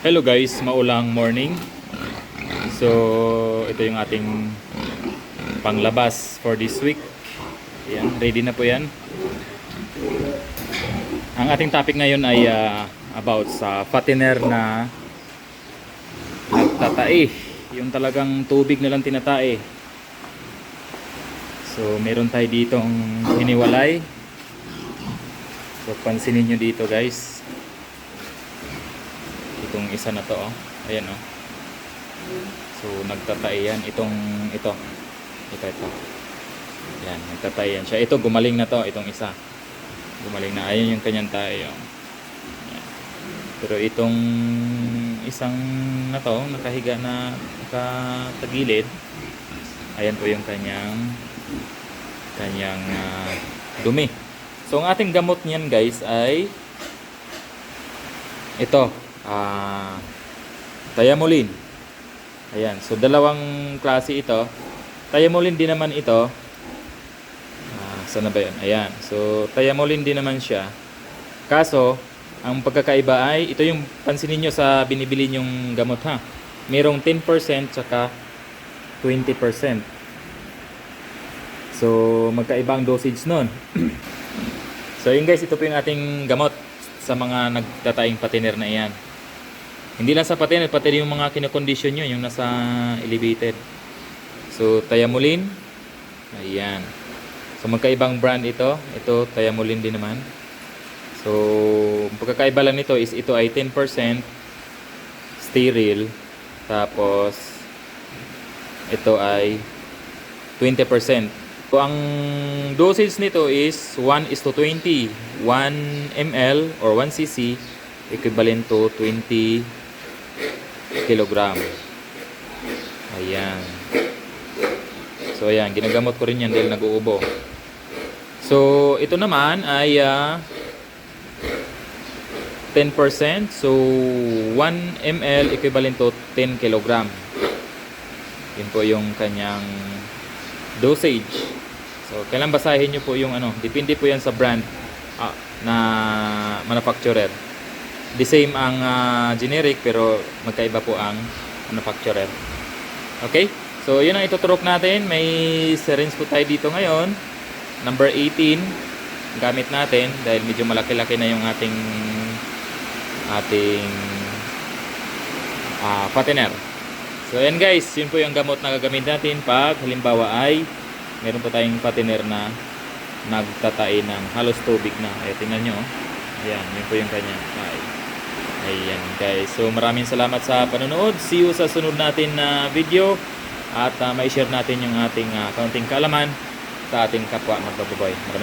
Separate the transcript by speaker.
Speaker 1: Hello guys, maulang morning. So, ito yung ating panglabas for this week. Yan, ready na po yan. Ang ating topic ngayon ay ah, about sa fattener na nagtatae. Yung talagang tubig na lang tinatae. So, meron tayo ditong hiniwalay. So, pansinin nyo dito guys. Itong isa na to, oh. Ayan, oh. So, nagtatay yan. Itong, ito. Ito, ito. Yan, nagtatay yan siya. Ito, gumaling na to. Itong isa. Gumaling na. Ayan yung kanyang tayo. Yan. Pero itong isang na to, nakahiga na nakatagilid. Ayan po yung kanyang kanyang ah, dumi. So, ang ating gamot niyan guys ay ito, ah Tayamulin. Ayan, so dalawang klase ito. Tayamulin din naman ito. Ah, saan na ba yun? Ayan, so Tayamulin din naman siya. Kaso, ang pagkakaiba ay, ito yung pansinin nyo sa binibili nyong gamot ha. Merong 10% tsaka 20%. So, magkaiba ang dosage nun. so, yun guys, ito po yung ating gamot sa mga nagtataing patiner na iyan. Hindi lang sa patiner, pati yung mga kinakondisyon nyo, yung nasa elevated. So, Tayamulin. Ayan. So, magkaibang brand ito. Ito, Tayamulin din naman. So, pagkakaiba lang nito is ito ay 10% sterile. Tapos, ito ay 20%. So, ang dosage nito is 1 is to 20. 1 ml or 1 cc equivalent to 20 kilogram. Ayan. So, ayan. Ginagamot ko rin yan dahil nag-uubo. So, ito naman ay ah, 10%. So, 1 ml equivalent to 10 kilogram. Yun po yung kanyang dosage. So, kailan basahin nyo po yung ano, depende po yan sa brand ah, na manufacturer. The same ang ah, generic pero magkaiba po ang manufacturer. Okay? So, yun ang ituturok natin. May syringe po tayo dito ngayon. Number 18 gamit natin dahil medyo malaki-laki na yung ating ating ah fattener. So, ayan guys, yun po yung gamot na gagamit natin pag halimbawa ay meron po tayong patiner na nagtatae ng halos tubig na. Ayan, tingnan nyo. oh. Ayan, yun po yung kanya. Ay. Ayan guys. So, maraming salamat sa panonood. See you sa sunod natin na video. At uh, may share natin yung ating uh, kaunting kaalaman sa ating kapwa magbababoy. Maraming